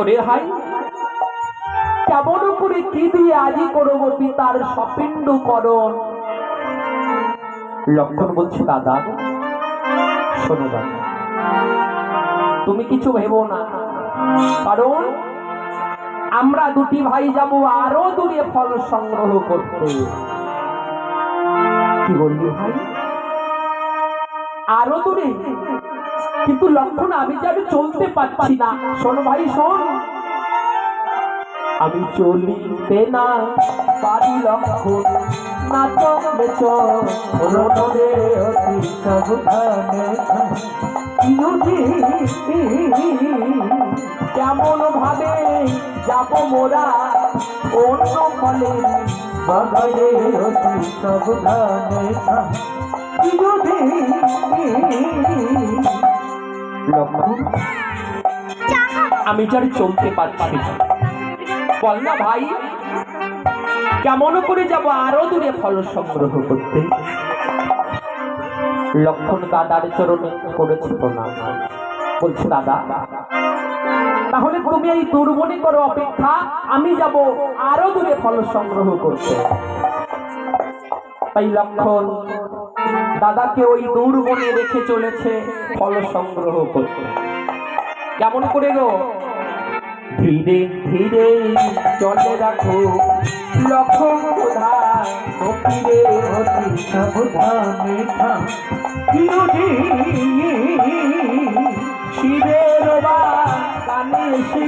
ওরে ভাই কেমন করে কি দিয়ে আজি করব পিতার সপিণ্ড করণ লক্ষণ বলছে, দাদা, শোনো দাদা, তুমি কিছু ভেবো না। কারণ আমরা দুটি ভাই যাব আরও দূরে ফল সংগ্রহ করতে। কি বললি ভাই? আরও দূরে? কিন্তু লক্ষণ আমি যে আমি চলতে পারছি না। শোন ভাই, শোন। আমি চলিতে না পারি লক্ষণ, না চলে চলে কেমন ভাবে যাব মোরা অন্য ফলে বাগানে অতি সাবধানে। লক্ষণ আমি যার চলতে পারছি না। বল না ভাই, কেমন করে যাব আরও দূরে ফল সংগ্রহ করতে? লক্ষণ দাদার চরণে করেছে প্রণাম বলছে, দাদা, তাহলে তুমি এই দুর্বনী করো অপেক্ষা, আমি যাব আরও দূরে ফল সংগ্রহ করতে। তাই লক্ষণ। দাদাকে ওই দুর্বনে রেখে চলেছে ফল সংগ্রহ করতে। কেমন করে গো? ধীরে ধীরে চলে রাখো লক্ষণ কোথায়? ফিরে অতি সাবধানে শিবের বা কানে এসে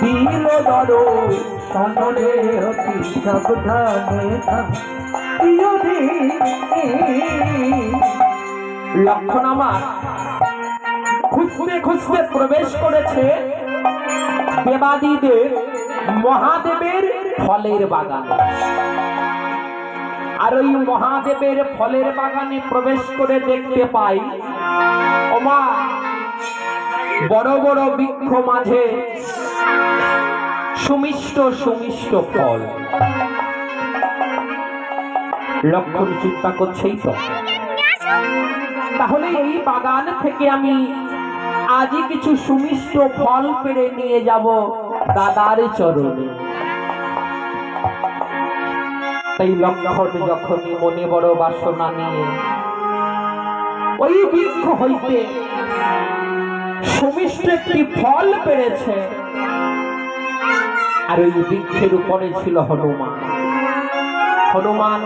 দিল দর সামনে অতি সাবধানে লক্ষণ আমার খুঁজতে খুঁজতে প্রবেশ করেছে দেবাদিদেব মহাদেবের ফলের বাগান। আর ওই মহাদেবের ফলের বাগানে প্রবেশ করে দেখতে পাই ওমা বড় বড় বৃক্ষ মাঝে সুমিষ্ট সুমিষ্ট ফল। লক্ষণ চিন্তা করছেই তো। তাহলে এই বাগান থেকে আমি আজই কিছু সুমিষ্ট ফল পেড়ে নিয়ে যাব দাদার চরণে। তাই লক্ষণ যখনই মনে বড় বাসনা নিয়ে ওই বৃক্ষ হইতে সুমিষ্ট একটি ফল পেরেছে আর ওই বৃক্ষের উপরে ছিল হনুমান। হনুমান